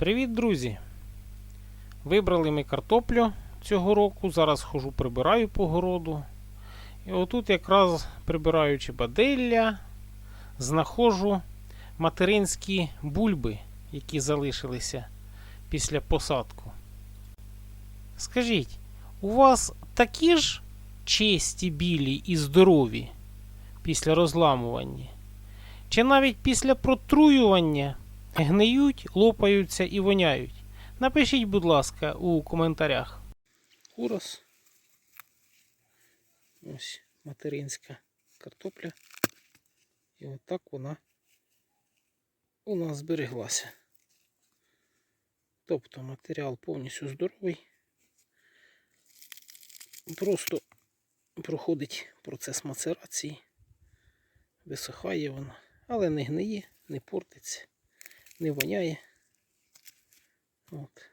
Привіт, друзі! Вибрали ми картоплю цього року. Зараз хожу прибираю по городу. І отут, якраз прибираючи баделля, знаходжу материнські бульби, які залишилися після посадку. Скажіть, у вас такі ж чисті білі і здорові після розламування? Чи навіть після протруювання гниють, лопаються і воняють? Напишіть, будь ласка, у коментарях. Урос. Ось материнська картопля. І отак вона у нас збереглася. Тобто матеріал повністю здоровий. Просто проходить процес мацерації, висихає вона, але не гниє, не портиться, не воняє. От.